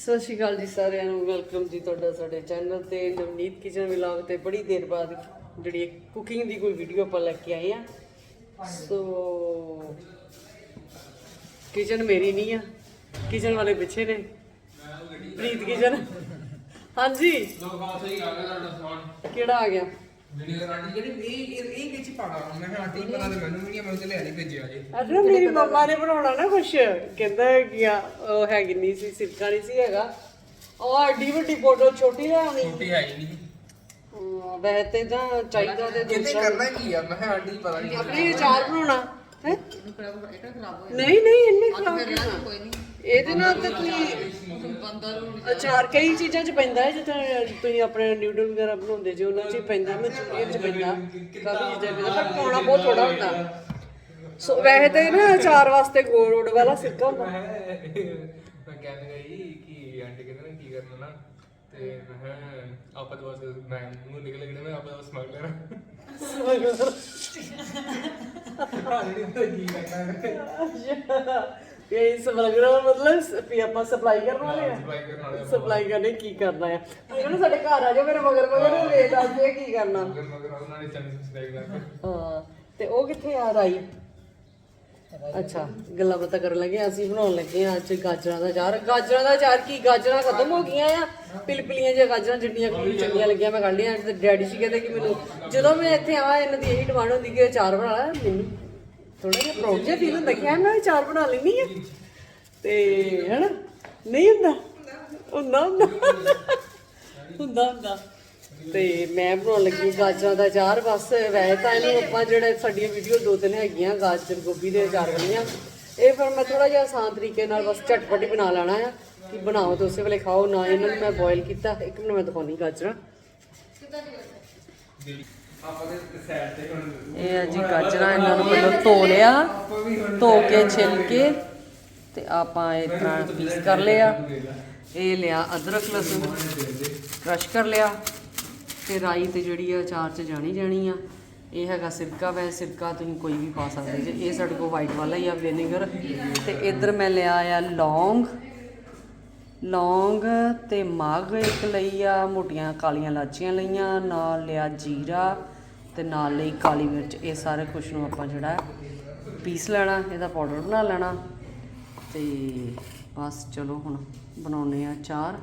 ਸਤਿ ਸ਼੍ਰੀ ਅਕਾਲ ਜੀ ਸਾਰਿਆਂ ਨੂੰ ਵੈਲਕਮ ਜੀ ਤੁਹਾਡਾ ਸਾਡੇ ਚੈਨਲ ਤੇ ਨਵਨੀਤ ਕਿਚਨ ਵਲੌਗ ਤੇ ਬੜੀ ਦੇਰ ਬਾਅਦ ਜਿਹੜੀ ਕੁਕਿੰਗ ਦੀ ਕੋਈ ਵੀਡੀਓ ਆਪਾਂ ਲੈ ਕੇ ਆਏ ਆ ਸੋ ਕਿਚਨ ਮੇਰੀ ਨਹੀਂ ਆ ਕਿਚਨ ਵਾਲੇ ਪਿੱਛੇ ਨੇ। ਪ੍ਰੀਤ ਕਿਚਨ ਹਾਂਜੀ। ਕਿਹੜਾ ਆ ਗਿਆ? ਵੀਡੀਓ ਰਾਣੀ ਜਿਹੜੀ ਇਹ ਇਹ ਇਹ ਕਿੱਚ ਪਾਣਾ ਮੈਂ ਕਿਹਾ ਆਂਟੀ ਪਤਾ ਤੇ ਮੈਨੂੰ ਵੀ ਨਹੀਂ ਮੈਂ ਤੇ ਲੈ ਲਈ ਭੇਜਿਆ ਜੇ ਅਰੇ ਮੇਰੀ ਮੰਮਾ ਨੇ ਬਣਾਉਣਾ ਨਾ ਕੁਛ। ਕਹਿੰਦਾ ਕਿ ਆ ਉਹ ਹੈਗੀ ਨਹੀਂ ਸੀ ਸਿਰਕਾ ਨਹੀਂ ਸੀ ਹੈਗਾ। ਉਹ ਆਡੀ ਵੱਡੀ ਫੋਟੋ ਛੋਟੀ ਲੈ ਆਉਣੀ ਛੋਟੀ ਹੈ ਹੀ ਨਹੀਂ। ਹਾਂ, ਵੈਸੇ ਤੇ ਤਾਂ ਚਾਹੀਦਾ ਤੇ ਕਿਤੇ ਦੂਸਰਾ ਕਰਨਾ ਕੀ ਆ ਮੈਂ ਕਿਹਾ ਆਂਟੀ ਪਤਾ ਨਹੀਂ ਆਪਣੇ ਅਚਾਰ ਬਣਾਉਣਾ ਹੈ? ਨਹੀਂ ਨਹੀਂ ਇੰਨੇ ਖਰਾਬ ਕਿਉਂ ਇਹਦੇ ਨਾਲ ਤਾਂ ਤੁਸੀਂ ਅਚਾਰ ਕਈ ਚੀਜ਼ਾਂ ਚ ਪੈਂਦਾ ਹੈ ਜਿੱਦਾਂ ਤੁਸੀਂ ਆਪਣੇ ਨਿਊਡਲ ਵਗੈਰਾ ਬਣਾਉਂਦੇ ਜੇ ਉਹਨਾਂ ਚ ਹੀ ਪੈਂਦਾ ਮਨਚੂਰੀਅਨ ਚ ਪੈਂਦਾ ਕਾਫੀ ਚੀਜ਼ਾਂ ਪੈਂਦਾ ਪਰ ਪਾਉਣਾ ਬਹੁਤ ਥੋੜਾ ਹੁੰਦਾ। ਸੋ ਵੈਸੇ ਤੇ ਨਾ ਅਚਾਰ ਵਾਸਤੇ ਗੋਲ ਰੋਡ ਵਾਲਾ ਸਿੱਕਾ ਹੁੰਦਾ। ਮੈਂ ਕਹਿੰਦਾ ਗਈ ਕਿ ਆਂਟੀ ਕਹਿੰਦੇ ਨੇ ਕੀ ਕਰਨਾ ਨਾ ਤੇ ਮੈਂ ਆਪਾਂ ਤਾਂ ਬਸ ਮੈਂ ਨੂੰ ਨਿਕਲ ਗਿਆ ਮੈਂ ਆਪਾਂ ਬਸ ਸਮਗਲਰ ਕੀ ਕਰਨਾ ਇਹ ਸਮਗਲਰ ਮਤਲਬ ਸ- ਵੀ ਆਪਾਂ ਸਪਲਾਈ ਕਰਨ ਵਾਲੇ ਆ। ਸਪਲਾਈ ਕਰਨ ਵਾਲੇ ਸਪਲਾਈ ਕਰਨੇ ਕੀ ਕਰਨਾ ਆ। ਇਹਨਾਂ ਸਾਡੇ ਘਰ ਆ ਜਾਓ ਮੇਰੇ ਮਗਰ ਮਗਰ ਰੇਟ ਆ ਜੇ ਕੀ ਕਰਨਾ? ਮਗਰ ਮਗਰ ਉਹਨਾਂ ਨੇ ਚੰਨੀ ਸਬਸਕ੍ਰਾਈਬ ਕਰਕੇ ਹਾਂ ਤੇ ਉਹ ਕਿੱਥੇ ਆ ਰਾਈ? ਅੱਛਾ ਗੱਲਾਂ ਬਾਤਾਂ ਕਰਨ ਲੱਗੇ ਅਸੀਂ ਬਣਾਉਣ ਲੱਗੇ ਆ ਅੱਜ ਗਾਜਰਾਂ ਦਾ ਅਚਾਰ। ਗਾਜਰਾਂ ਦਾ ਅਚਾਰ ਕੀ? ਗਾਜਰਾਂ ਖਤਮ ਹੋ ਗਈਆਂ ਆ। ਪਿਲਪਲੀਆਂ ਜਿਹੀਆਂ ਗਾਜਰਾਂ ਜਿੰਨੀਆਂ ਕੁ ਚੰਗੀਆਂ ਲੱਗੀਆਂ ਮੈਂ ਕੱਢ ਲਈਆਂ। ਤੇ ਡੈਡੀ ਜੀ ਕਹਿੰਦੇ ਕਿ ਮੈਨੂੰ ਜਦੋਂ ਮੈਂ ਇੱਥੇ ਆਵਾਂ ਇਹਨਾਂ ਦੀ ਇਹੀ ਡਿਮਾਂਡ ਹੁੰਦੀ ਕਿ ਅਚਾਰ ਬਣਾ ਲੈ ਮੈਨੂੰ। ਥੋੜਾ ਜਿਹਾ ਪ੍ਰਾਊਡ ਜਿਹਾ ਫੀਲ ਹੁੰਦਾ ਕਿ ਹਾਂ ਮੈਂ ਅਚਾਰ ਬਣਾ ਲੈਣੀ ਆ। ਤੇ ਹੈਨਾ, ਨਹੀਂ ਹੁੰਦਾ? ਹੁੰਦਾ ਹੁੰਦਾ। ਹੁੰਦਾ ਹੁੰਦਾ। ਤੇ ਮੈਂ ਬਣਾਉਣ ਲੱਗੀ ਗਾਜਰਾਂ ਦਾ ਅਚਾਰ, ਬਸ ਵੈਸੇ ਤਾਂ ਇਹਨੂੰ ਆਪਾਂ ਜਿਹੜਾ ਸਾਡੀਆਂ ਵੀਡੀਓ ਦੋ ਤਿੰਨ ਹੈਗੀਆਂ, ਗਾਜਰ, ਗੋਭੀ ਦੇ ਅਚਾਰ ਵਾਲੀਆਂ ਇਹ ਫਿਰ ਮੈਂ ਥੋੜਾ ਜਿਹਾ ਆਸਾਨ ਤਰੀਕੇ ਨਾਲ ਬਸ ਝਟਪਟ ਹੀ ਬਣਾ ਲੈਣਾ ਆ ਕਿ ਬਣਾਓ ਤੇ ਉਸੇ ਵੇਲੇ ਖਾਓ। ਨਾ ਇਹਨਾਂ ਨੂੰ ਮੈਂ ਬੋਇਲ ਕੀਤਾ। ਇੱਕ ਮਿੰਟ ਮੈਂ ਦਿਖਾਉਣੀ ਗਾਜਰਾਂ। ਇਹ ਆ ਜੀ ਗਾਜਰਾਂ ਇਹਨਾਂ ਨੂੰ ਪਹਿਲਾਂ ਧੋ ਲਿਆ ਧੋ ਕੇ ਛਿੱਲ ਕੇ ਤੇ ਆਪਾਂ ਇਸ ਤਰ੍ਹਾਂ ਪੀਸ ਕਰ ਲਿਆ। ਇਹ ਲਿਆ ਅਦਰਕ ਲਸਣ। ਕ੍ਰਸ਼ ਕਰ ਲਿਆ। ਤੇ ਰਾਈ ਤੇ ਜਿਹੜੀ ਆ ਅਚਾਰ ਚ ਜਾਣੀ ਜਾਣੀ ਆ। ਇਹ ਹੈਗਾ ਸਿਰਕਾ ਵੈ ਸਿਰਕਾ ਤੁਸੀਂ ਕੋਈ ਵੀ ਪਾ ਸਕਦੇ ਜੇ। ਇਹ ਸਾਡੇ ਕੋਲ ਵਾਈਟ ਵਾਲਾ ਹੀ ਆ ਵਿਨੇਗਰ ਤੇ ਇੱਧਰ ਮੈਂ ਲਿਆ ਆ ਲੌਂਗ। ਲੌਂਗ ਤੇ ਮੱਗ ਇੱਕ ਲਈ ਆ ਮੋਟੀਆਂ ਕਾਲੀਆਂ ਲਾਚੀਆਂ ਲਈਆਂ ਨਾਲ ਲਿਆ ਜੀਰਾ ਤੇ ਨਾਲ ਲਈ ਕਾਲੀ ਮਿਰਚ। ਇਹ ਸਾਰੇ ਕੁਝ ਨੂੰ ਆਪਾਂ ਜਿਹੜਾ ਪੀਸ ਲੈਣਾ ਇਹਦਾ ਪਾਊਡਰ ਬਣਾ ਲੈਣਾ। ਤੇ ਬਸ ਚਲੋ ਹੁਣ ਬਣਾਉਨੇ ਆ ਚਾਰ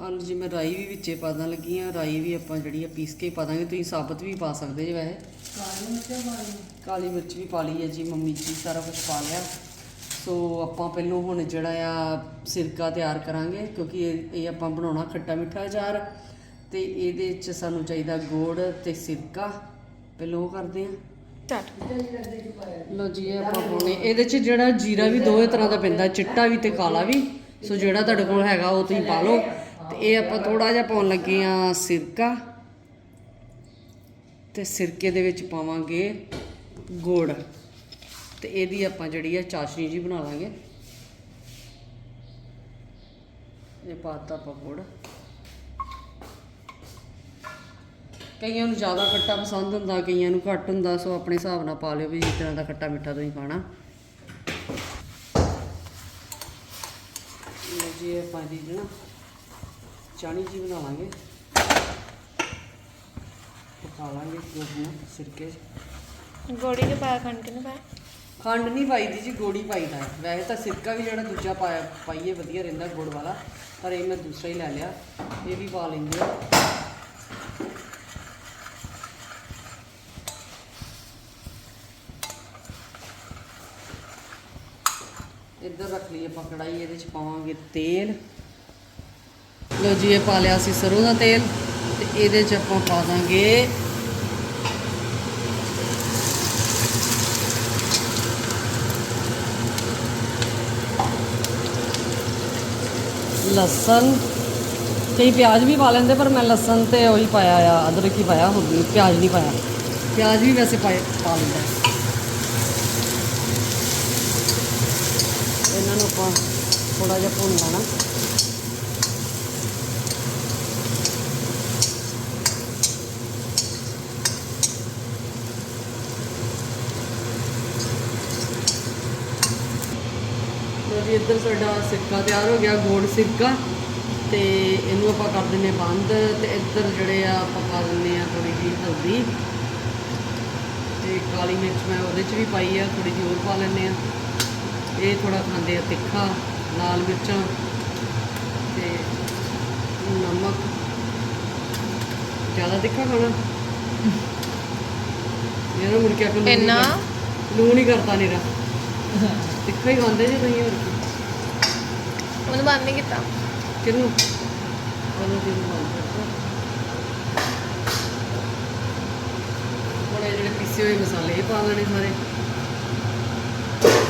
ਆਲੂ ਜੀ ਮੈਂ ਰਾਈ ਵੀ ਵਿੱਚੇ ਪਾ ਦਾਂ ਲੱਗੀ ਆ ਰਾਈ ਵੀ ਆਪਾਂ ਜਿਹੜੀ ਆ ਪੀਸ ਕੇ ਪਾ ਦਾਂਗੇ ਤੁਸੀਂ ਸਾਬਤ ਵੀ ਪਾ ਸਕਦੇ ਜੇ ਵੈਸੇ। ਕਾਲੀ ਮਿਰਚ ਵੀ ਪਾ ਲਈ ਹੈ ਜੀ ਮੰਮੀ ਜੀ ਸਾਰਾ ਕੁਝ ਪਾ ਲਿਆ। ਸੋ ਆਪਾਂ ਪਹਿਲੋਂ ਹੁਣ ਜਿਹੜਾ ਆ ਸਿਰਕਾ ਤਿਆਰ ਕਰਾਂਗੇ ਕਿਉਂਕਿ ਇਹ ਇਹ ਆਪਾਂ ਬਣਾਉਣਾ ਖੱਟਾ ਮਿੱਠਾ ਅਚਾਰ। ਤੇ ਇਹਦੇ ਚ ਸਾਨੂੰ ਚਾਹੀਦਾ ਗੁੜ ਤੇ ਸਿਰਕਾ। ਪਹਿਲੋਂ ਉਹ ਕਰਦੇ ਆ ਲੋ ਜੀ ਇਹ ਆਪਾਂ ਪਾਉਣੇ। ਇਹਦੇ ਚ ਜਿਹੜਾ ਜੀਰਾ ਵੀ ਦੋਵੇਂ ਤਰ੍ਹਾਂ ਦਾ ਪੈਂਦਾ ਚਿੱਟਾ ਵੀ ਤੇ ਕਾਲਾ ਵੀ। ਸੋ ਜਿਹੜਾ ਤੁਹਾਡੇ ਕੋਲ ਹੈਗਾ ਉਹ ਤੁਸੀਂ ਪਾ ਲਓ। ਤੇ ਇਹ ਆਪਾਂ ਥੋੜਾ ਜਿਹਾ ਪਾਉਣ ਲੱਗੇ ਆ ਸਿਰਕਾ। ਤੇ ਸਿਰਕੇ ਦੇ ਵਿੱਚ ਪਾਵਾਂਗੇ ਗੁੜ। ਤੇ ਇਹਦੀ ਆਪਾਂ ਜਿਹੜੀ ਆ ਚਾਸ਼ਨੀ ਜੀ ਬਣਾ ਲਾਂਗੇ। ਇਹ ਪਾਤਾ ਆਪਾਂ ਗੁੜ। ਕਈਆਂ ਨੂੰ ਜ਼ਿਆਦਾ ਖੱਟਾ ਪਸੰਦ ਹੁੰਦਾ, ਕਈਆਂ ਨੂੰ ਘੱਟ ਹੁੰਦਾ, ਸੋ ਆਪਣੇ ਹਿਸਾਬ ਨਾਲ ਪਾ ਲਿਓ ਵੀ ਜਿਸ ਤਰ੍ਹਾਂ ਦਾ ਖੱਟਾ ਮਿੱਠਾ ਤੁਸੀਂ ਖਾਣਾ। ਲਓ ਜੀ, ਇਹ ਪਾ ਦੀ ਨਾ ਚਾਣੀ ਜੀ ਬਣਾ ਲਾਂਗੇ। ਪਕਾ ਲਾਂਗੇ ਗੁੜ ਨੂੰ ਸਿਰਕੇ 'ਚ। ਗੋੜੀ ਦੇ ਪਾਇਆ ਖੰਡ ਕਿਨੂੰ ਪਾਇਆ। ਖੰਡ ਨਹੀਂ ਪਾਈਦੀ ਜੀ, ਗੋੜੀ ਪਾਈਦਾ ਹੈ। ਵੈਸੇ ਤਾਂ ਸਿਰਕਾ ਵੀ ਜਿਹੜਾ ਦੂਜਾ ਪਾਇਆ, ਪਾਈਏ, ਵਧੀਆ ਰਹਿੰਦਾ ਗੁੜ ਵਾਲਾ, ਪਰ ਇਹ ਮੈਂ ਦੂਸਰਾ ਹੀ ਲੈ ਲਿਆ। ਇਹ ਵੀ ਪਾ ਲੈਂਦੇ ਆ ਇੱਧਰ ਰੱਖ ਲਈ ਆਪਾਂ ਕੜਾਈ ਇਹਦੇ ਚ ਪਾਵਾਂਗੇ ਤੇਲ। ਲੋ ਜੀ, ਇਹ ਪਾ ਲਿਆ ਸੀ ਸਰੋਂ ਦਾ ਤੇਲ, ਤੇ ਇਹਦੇ ਚ ਆਪਾਂ ਪਾ ਦਾਂਗੇ ਲਸਣ, ਕਈ ਪਿਆਜ਼ ਵੀ ਪਾ ਲੈਂਦੇ, ਪਰ ਮੈਂ ਲਸਣ ਤੇ ਉਹੀ ਪਾਇਆ ਆ, ਅਦਰਕ ਹੀ ਪਾਇਆ, ਹੋਰ ਪਿਆਜ਼ ਨਹੀਂ ਪਾਇਆ। ਪਿਆਜ਼ ਵੀ ਵੈਸੇ ਪਾਏ, ਪਾ ਲੈਂਦਾ। ਇਹਨਾਂ ਨੂੰ ਆਪਾਂ ਥੋੜਾ ਜਿਹਾ ਭੁੰਨ ਲੈਣਾ। ਲਓ ਜੀ ਇੱਧਰ ਸਾਡਾ ਸਿਰਕਾ ਤਿਆਰ ਹੋ ਗਿਆ ਗੋੜ ਸਿਰਕਾ ਤੇ ਇਹਨੂੰ ਆਪਾਂ ਕਰ ਦਿੰਨੇ ਬੰਦ ਤੇ ਇੱਧਰ ਜਿਹੜੇ ਆ ਆਪਾਂ ਪਾ ਦਿੰਨੇ ਆ ਥੋੜੀ ਜਿਹੀ ਹਲਦੀ ਤੇ ਕਾਲੀ ਮਿਰਚ ਮੈਂ ਉਹਦੇ ਚ ਵੀ ਪਾਈ ਆ ਥੋੜੀ ਜਿਹੀ ਹੋਰ ਪਾ ਲੈਂਦੇ ਆ ਇਹ ਥੋੜਾ ਖਾਂਦੇ ਆ ਤਿੱਖਾ ਲਾਲ ਮਿਰਚਾਂ ਤੇ ਨਮਕ। ਜ਼ਿਆਦਾ ਤਿੱਖਾ ਖਾਣਾ? ਇਹਨਾਂ ਮੁੜ ਕੇ ਲੂਣ ਹੀ ਇੰਨਾ? ਲੂਣ ਹੀ ਕਰਤਾ ਨੀਰਾ। ਤਿੱਖਾ ਹੀ ਖਾਂਦੇ ਜੀ ਤੁਸੀਂ ਹੋਰ? ਕੀ। ਉਹਨੂੰ ਬੰਦ ਨਹੀਂ ਕੀਤਾ। ਕਿਹਨੂੰ? ਉਹਨੂੰ ਕਿਹਨੂੰ ਬੰਦ ਕਰਤਾ ਹੁਣ ਇਹ ਜਿਹੜੇ ਪੀਸੇ ਹੋਏ ਮਸਾਲੇ ਇਹ ਪਾ ਦੇਣੇ ਸਾਰੇ।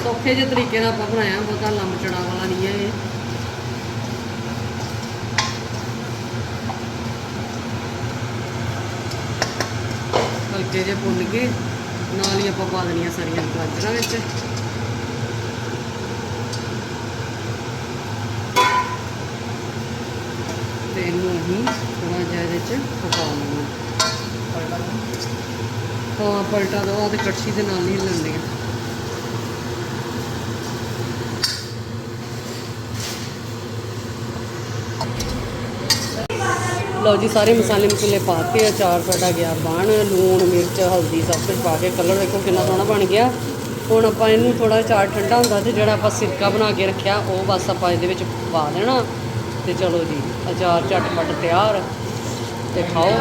ਸੌਖੇ ਜਿਹੇ ਤਰੀਕੇ ਨਾਲ ਆਪਾਂ ਬਣਾਇਆ ਬਹੁਤਾ ਲੰਮ ਚੜਾ ਵਾਲਾ ਨਹੀਂ ਹੈ ਇਹ। ਹਲਕੇ ਜਿਹੇ ਭੁੰਨ ਕੇ ਨਾਲ ਹੀ ਆਪਾਂ ਪਾ ਦੇਣੀਆਂ ਸਾਰੀਆਂ ਗਾਜਰਾਂ ਵਿੱਚ। ਤੇ ਇਹਨੂੰ ਅਸੀਂ ਥੋੜਾ ਜਿਹਾ ਇਹਦੇ ਚ ਪਕਾ ਹਾਂ, ਪਲਟਾ ਦੋ ਆ ਤੇ ਕੜਛੀ ਦੇ ਨਾਲ ਨਹੀਂ ਹਿੱਲਣ ਲਓ ਜੀ, ਸਾਰੇ ਮਸਾਲੇ ਮਸੂਲੇ ਪਾਤੇ ਅਚਾਰ ਸਾਡਾ ਗਿਆ ਬਣ, ਲੂਣ, ਮਿਰਚ, ਹਲਦੀ, ਸਭ ਕੁਝ ਪਾ ਕੇ ਕਲਰ ਦੇਖੋ ਕਿੰਨਾ ਸੋਹਣਾ ਬਣ ਗਿਆ। ਹੁਣ ਆਪਾਂ ਇਹਨੂੰ ਥੋੜਾ ਚਾਰ ਠੰਡਾ ਹੁੰਦਾ ਤੇ ਜਿਹੜਾ ਆਪਾਂ ਸਿਰਕਾ ਬਣਾ ਕੇ ਰੱਖਿਆ, ਉਹ ਬਸ ਆਪਾਂ ਇਹਦੇ ਵਿੱਚ ਪਾ ਦੇਣਾ। ਤੇ ਚਲੋ ਜੀ, ਅਚਾਰ ਝਟਪਟ ਤਿਆਰ ਤੇ ਖਾਓ।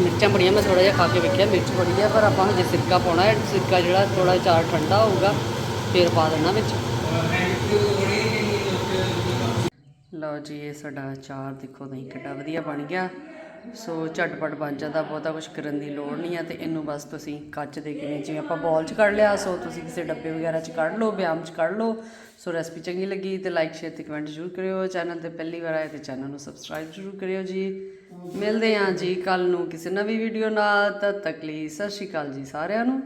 ਮਿਰਚਾਂ ਬੜੀਆਂ ਮੈਂ ਥੋੜਾ ਜਿਹਾ ਖਾ ਕੇ ਵੇਖਿਆ, ਮਿਰਚ ਬੜੀ ਆ, ਪਰ ਆਪਾਂ ਹਜੇ ਸਿਰਕਾ ਪਾਉਣਾ ਹੈ, ਸਿਰਕਾ ਜਿਹੜਾ ਥੋੜਾ ਚਾਰ ਠੰਡਾ ਹੋਊਗਾ, ਫਿਰ ਪਾ ਦੇਣਾ ਵਿੱਚ। ਲਓ ਜੀ, ਇਹ ਸਾਡਾ ਅਚਾਰ ਦੇਖੋ ਤੁਸੀਂ ਕਿੱਡਾ ਵਧੀਆ ਬਣ ਗਿਆ। ਸੋ ਝਟਪਟ ਬਣ ਜਾਂਦਾ, ਬਹੁਤਾ ਕੁਝ ਕਰਨ ਦੀ ਲੋੜ ਨਹੀਂ ਆ ਤੇ ਇਹਨੂੰ ਬਸ ਤੁਸੀਂ ਕੱਚ ਦੇ ਕਿਵੇਂ, ਜਿਵੇਂ ਆਪਾਂ ਬੋਲ 'ਚ ਕੱਢ ਲਿਆ, ਸੋ ਤੁਸੀਂ ਕਿਸੇ ਡੱਬੇ ਵਗੈਰਾ 'ਚ ਕੱਢ ਲਓ ਬਿਆਮ 'ਚ ਕੱਢ ਲਓ। ਸੋ ਰੈਸਪੀ ਚੰਗੀ ਲੱਗੀ ਤੇ ਲਾਈਕ ਸ਼ੇਅਰ ਤੇ ਕਮੈਂਟ ਜ਼ਰੂਰ ਕਰਿਓ। ਚੈਨਲ ਤੇ ਪਹਿਲੀ ਵਾਰ ਆਏ ਤੇ ਚੈਨਲ ਨੂੰ ਸਬਸਕ੍ਰਾਈਬ ਜ਼ਰੂਰ ਕਰਿਓ ਜੀ। ਮਿਲਦੇ ਹਾਂ ਜੀ ਕੱਲ ਨੂੰ ਕਿਸੇ ਨਵੀਂ ਵੀਡੀਓ ਨਾਲ, ਤਦ ਤੱਕ ਲਈ ਸਤਿ ਸ਼੍ਰੀ ਅਕਾਲ ਜੀ ਸਾਰਿਆਂ ਨੂੰ।